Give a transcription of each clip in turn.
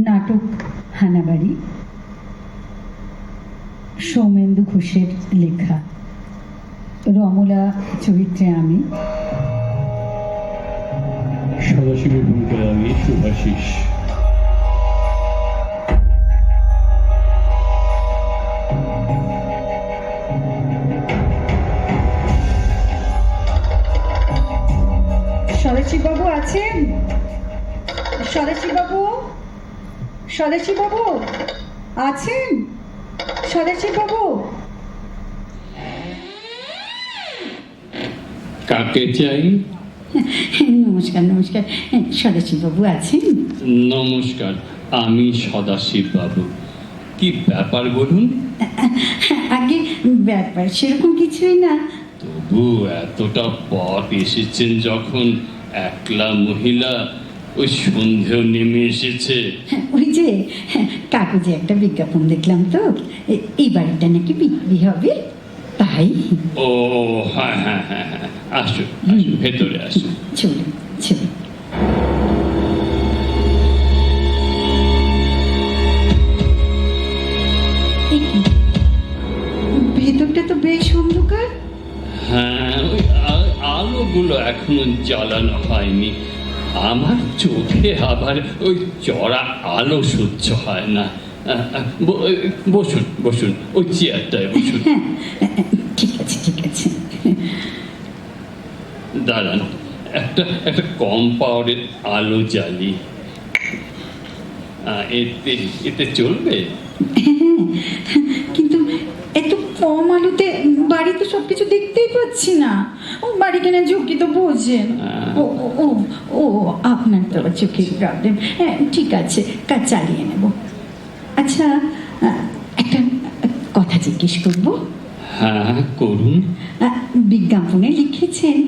নাটক হানাবাড়ি। সৌমেন্দু ঘোষের লেখা। রমলা চরিত্রে আমি। সদাশিবের ভূমিকায় আমি শুভাশিস। সদাশিববাবু আছেন? সদাশিববাবু? সদাশিববাবু আছেন? সদাশিববাবু কাকে চাই? নমস্কার নমস্কার। সদাশিববাবু আছেন? নমস্কার আমি সদাশিব বাবু কি ব্যাপার বলুন? আগে ব্যাপার সেরকম কিছুই না। তবু এতটা পথ এসেছেন যখন একলা মহিলা ওই সন্ধেও নেমে এসেছে। ওই যে কাগজে একটা বিজ্ঞাপন দেখলাম তো। এই বাড়িটা নাকি বিক্রি হবে? তাই? ও হ্যাঁ হ্যাঁ হ্যাঁ হ্যাঁ আসুন আসুন ভেতরে আসুন। চলুন চলুন। ভেতরটা তো বেশ অন্ধকার। হ্যাঁ ওই আলোগুলো এখনও জ্বালানো হয়নি। আমার চোখে আবার ওই চড়া আলো সহ্য হয় না। বসুন বসুন ওই চেয়ারটায় বসুন। হ্যাঁ ঠিক আছে ঠিক আছে। দাঁড়ান একটা একটা কম পাওয়ারের আলো জ্বালি। এতে এতে চলবে? কিন্তু এত কম আলোতে বাড়িতে সব কিছু দেখতেই পাচ্ছি না। ও বাড়ি কেনার ঝুঁকি তো বোঝেন। ও ও, ও আপনার তো চোখের প্রবলেম হ্যাঁ ঠিক আছে কাজ চালিয়ে নেব। আচ্ছা একটা কথা জিজ্ঞেস করব। হ্যাঁ করুন। আহ, বিজ্ঞাপনে লিখেছেন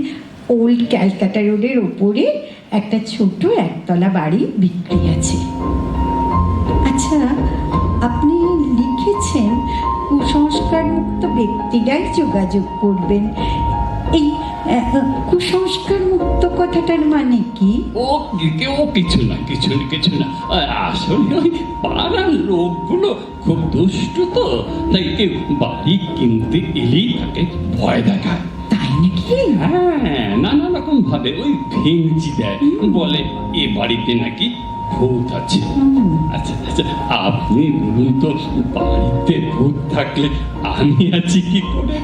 ওল্ড ক্যালকাটা রোডের ওপরে একটা ছোট একতলা বাড়ি বিক্রি আছে। আচ্ছা আপনি কুসংস্কার মুক্ত ব্যক্তিরাই যোগাযোগ করবেন। এই কুসংস্কার মুক্ত কথাটার মানে কি? ও কি- ও কিছু না কিছু না কিছু না। আসলে ওই পাড়ার লোকগুলো খুব দুষ্টু তো। তাই কেউ বাড়ি কিনতে এলেই তাকে ভয় দেখায়। তাই নাকি? হ্যাঁ নানা রকম ভাবে ওই ভেঙচি দেয়। বলে এ বাড়িতে নাকি ভূত আছে। আচ্ছা আচ্ছা আপনি বলুন তো বাড়িতে ভূত থাকলে আমি আছি কি করে?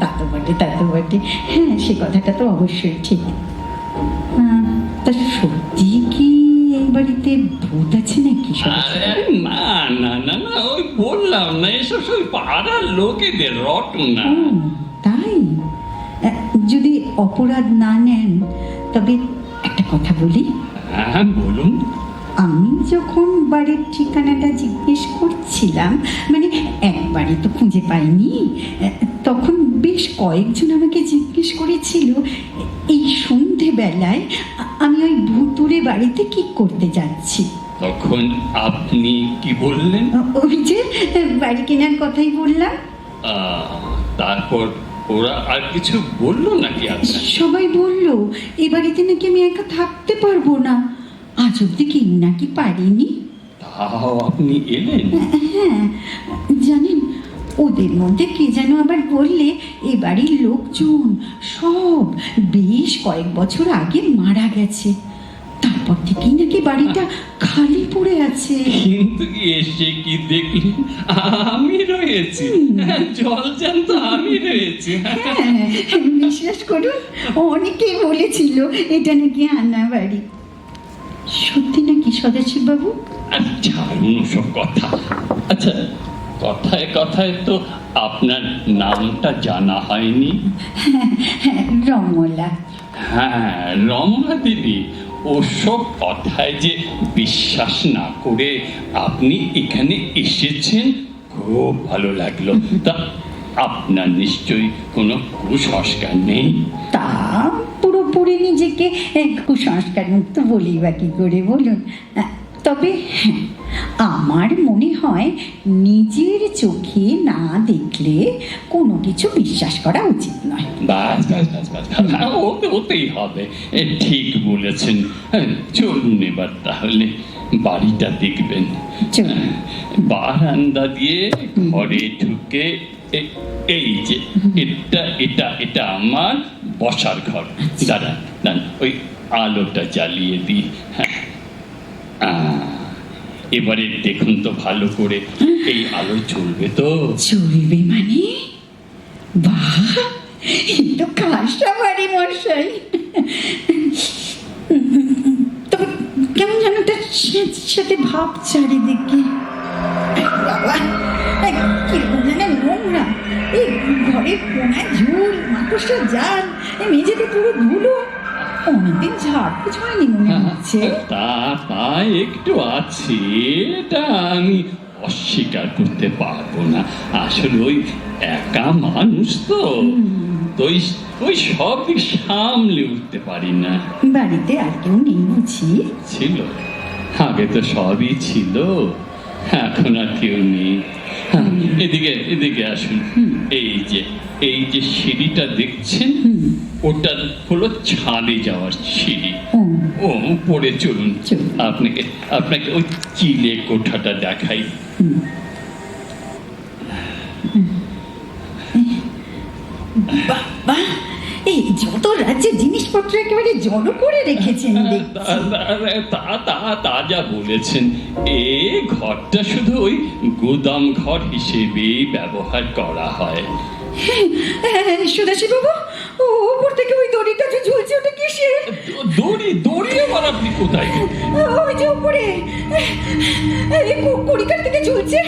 তা তো বটে তা তো বটে। হ্যাঁ সে কথাটা তো অবশ্যই ঠিক। তা সত্যি কি এই বাড়িতে ভূত আছে নাকি? আরে না না না না ওই বললাম না এসব সব পাড়ার লোকেদের রটনা ও, তাই? যদি অপরাধ না নেন তবে একটা কথা বলি। হ্যাঁ বলুন। আমি যখন বাড়ির ঠিকানাটা জিজ্ঞেস করছিলাম মানে একবারে তো খুঁজে পাইনি তখন বেশ কয়েকজন আমাকে জিজ্ঞেস করেছিল এই সন্ধেবেলায় আমি ওই ভুতুরে বাড়িতে কি করতে যাচ্ছি? তখন আপনি কি বললেন? ওই যে বাড়ি কেনার কথাই বললাম। তারপর ওরা আর কিছু বলল নাকি আপনার সবাই বলল এ বাড়িতে নাকি আমি একা থাকতে পারব না। আজ অব্দি কি নাকি পারিনি। তাও আপনি এলেন? হ্যাঁ জানেন ওদের মধ্যে কে যেন আবার বললে এ বাড়ির লোকজন সব বেশ কয়েক বছর আগে মারা গেছে। তারপর থেকেই নাকি বাড়িটা খালি পড়ে আছে। কিন্তু এসে কি দেখলেন আমি রয়েছি। জল জানতো আমি রয়েছি। হ্যাঁ বিশ্বাস করুন অনেকেই বলেছিল এটা নাকি আনা বাড়ি। সত্যি নাকি সদাশিববাবু আর ছাড়ুন সব কথা। আচ্ছা কথায় কথায় তো আপনার নামটা জানা হয়নি। হ্যাঁ রমলা। হ্যাঁ রমনা দেবী ওসব কথায় যে বিশ্বাস না করে আপনি এখানে এসেছেন, খুব ভালো লাগল। তা আপনার নিশ্চয়ই কোনো কুসংস্কার নেই? তা পুরোপুরি নিজেকে কুসংস্কার মুক্ত বলি বা কি করে বলুন? তবে হ্যাঁ আমার মনে হয় নিজের চোখে না দেখলে কোনো কিছু বিশ্বাস করা উচিত নয়। বাস বাস বাস বাস। হ্যাঁ, ওতে ওতেই হবে। এ, ঠিক বলেছেন। হ্যাঁ, চলুন এবার তাহলে বাড়িটা দেখবেন। চলুন। বারান্দা দিয়ে ঘরে ঢুকে এ- এই যে এটা এটা এটা আমার বসার ঘর। দাঁড়ান দাঁড়ান ওই আলোটা জ্বালিয়ে দিই। হ্যাঁ আহ, এবারে দেখুন তো ভালো করে। এই আলো চলবে তো। চলবে মানে? বাহ! তো খাসা বাড়ি মশাই। তবে কেমন যেন একটা স্যাঁতে ভাব চারিদিকে। বাবা কীরকম যেন নোংরা? এই ঘরের কোনায় ঝুল, মাকড়সা জাল, এই মেঝেতে পুরো ধুলো। অনেকদিন ঝাড় পুছ হয়নি মনে হচ্ছে তা তা একটু আছে এটা আমি অস্বীকার করতে পারব না। আসলে ওই একা মানুষ তো তো ওই সব দিক সামলে উঠতে পারি না। বাড়িতে আর কেউ নেই বুঝি? ছিল আগে তো সবই ছিল এখন আর কেউ নেই। এদিকে এদিকে আসুন। এই যে এই যে সিঁড়িটা দেখছেন ওটা হলো ছাদে যাওয়ার সিঁড়ি। ও। পড়ে উপরে চলুন। আপনাকে আপনাকে ওই চিলে কোঠাটা দেখাই। বাবা এই যত রাজ্যের জিনিসপত্র একেবারে জড়ো করে রেখেছেন দেখছি। তা- তা- তা যা বলেছেন এ ঘরটা শুধু ওই গুদাম ঘর হিসেবেই ব্যবহার করা হয়। সুদাসী বাবু ও উপর থেকে ওই দড়িটা যে ঝুলছে ওটা কিসের দ- দড়ি দড়ি আবার আপনি কোথায়? ওই যে উপরে কড়িকার থেকে ঝুলছে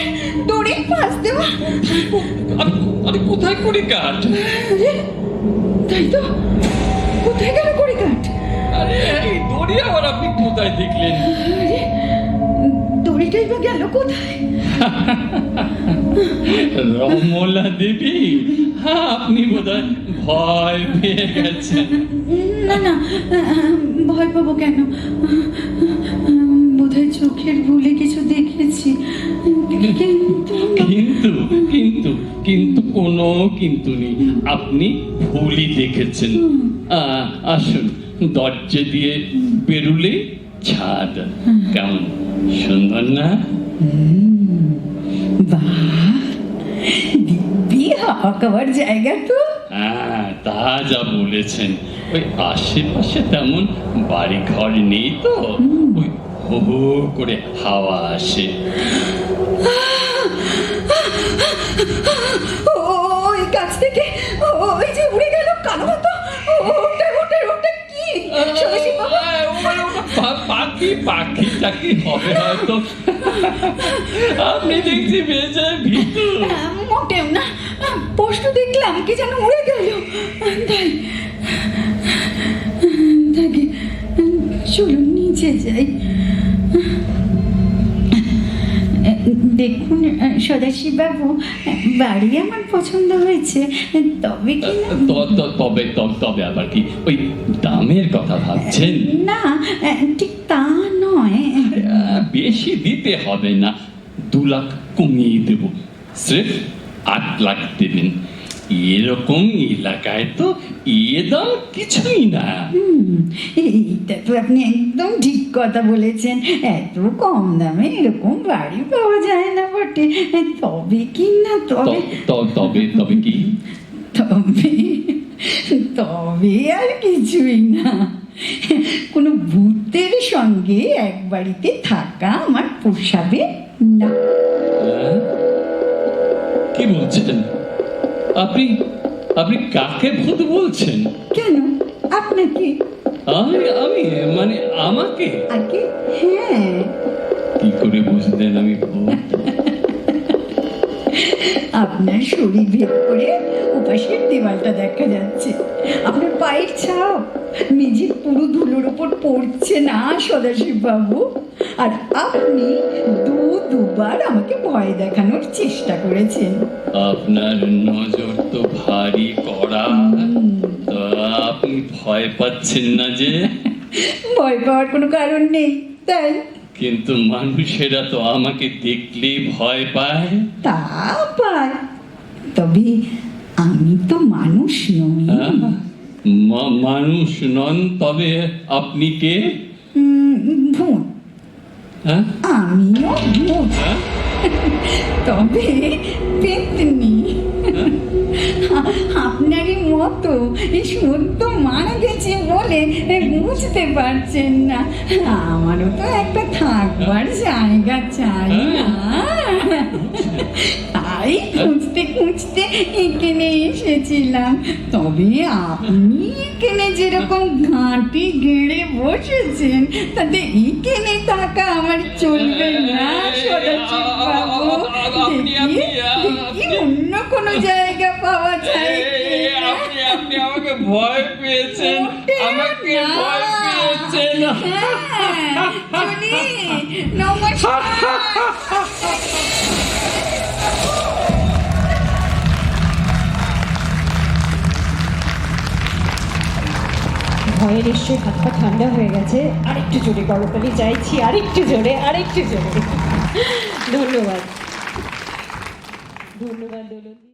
দড়ি পাশ দেওয়া। আরে কোথায় করি কাঠ আরে, তাই তো? কোথায় গেল কড়িকাঠ? আরে এই দড়ি আবার আপনি কোথায় দেখলেন? আরে দড়িটাই বা গেল কোথায়? রমলা দেবী হ্যাঁ আপনি বোধহয় ভয় পেয়ে গেছেন। না না ভয় পাবো কেন? বোধহয় চোখের ভুলে কিছু দেখেছি। কিন্তু কিন্তু কিন্তু কিন্তু কোনো কিন্তু নেই। আপনি ভুলই দেখেছেন। আসুন দরজা দিয়ে বেরুলে ছাদ। কেমন? সুন্দর না? দিব্যি হাওয়া খাওয়ার জায়গা তো। হ্যাঁ তা যা বলেছেন। ওই আশেপাশে তেমন বাড়ি ঘর নেই তো? ওই হো হো করে হাওয়া আসে। ওই গাছ থেকে ওই যে উড়ে গেল কালো মতো ওটা ওটা ওটা কি? সবাসী বাবা। পাখি পাখি টাকি হবে হয়তো। আপনি দেখছি বেজায় ভীতু। মোটেও না। পোস্ট দেখলাম কি যেন উড়ে গেল। তাই তাকে চলুন নিচে যাই। দেখুন সদাশিবাবু বাড়ি আমার পছন্দ হয়েছে তবে কি তবে তবে আবার কি? ওই দামের কথা ভাবছেন? না ঠিক তা নয়। বেশি দিতে হবে না। দু লাখ কমিয়ে দেব। স্রেফ আট লাখ দেবেন। এরকম এলাকায় তো এ দাম কিছুই না। এইটা তো আপনি একদম ঠিক কথা বলেছেন। এত কম দামে এরকম বাড়ি পাওয়া যায় না বটে। তবে কি না তবে তবে তবে কি? তবে তবে আর কিছুই না। কোনো ভূতের সঙ্গে এক বাড়িতে থাকা আমার পোষাবে না। হ্যাঁ? কি বলছেন? আপনি আপনি কাকে ভূত বলছেন? কেন? আপনাকে আমি আমি মানে আমাকে? আগে? হ্যাঁ। কি করে বুঝলেন আমি ভূত? আপনার শরীর ভেদ করে উপাসের দেওয়ালটা দেখা যাচ্ছে। আপনার পায়ের ছাপ। মেঝের পুরো ধুলোর উপর পড়ছে না সদাশিব বাবু আর আপনি দু দুবার আমাকে ভয় দেখানোর চেষ্টা করেছেন। আপনার নজর তো ভারী কড়া। তা আপনি ভয় পাচ্ছেন না যে? ভয় পাওয়ার কোনো কারণ নেই তাই। কিন্তু মানুষেরা তো আমাকে দেখলেই ভয় পায়। তা পায়। তবে আমি তো মানুষ নই। হ্যাঁ? মানুষ নন তবে আপনি কে? আমিও ভূত? তবে পেতনি আপনারই মতো এই সত্য মারা গেছে বলে বুঝতে পারছেন না আমারও তো একটা থাকবার জায়গা চাই না তাই খুঁজতে খুঁজতে এখানে এসেছিলাম তবে আপনি এখানে যেরকম ঘাঁটি গেড়ে বসেছেন তাতে এখানে থাকা আমার চলবে না সদাশিববাবু দেখি দেখি অন্য কোনো জায়গা পাওয়া যায় আপনি আপনি আমাকে ভয় পেয়েছেন আমাকে। ভয় পেয়েছেন হ্যাঁ, নমস্কার ভয়ে নিশ্চয়ই হাত পা ঠান্ডা হয়ে গেছে। আরেকটু জোরে করতালি চাইছি আরেকটু জোরে আরেকটু জোরে। ধন্যবাদ। ধন্যবাদ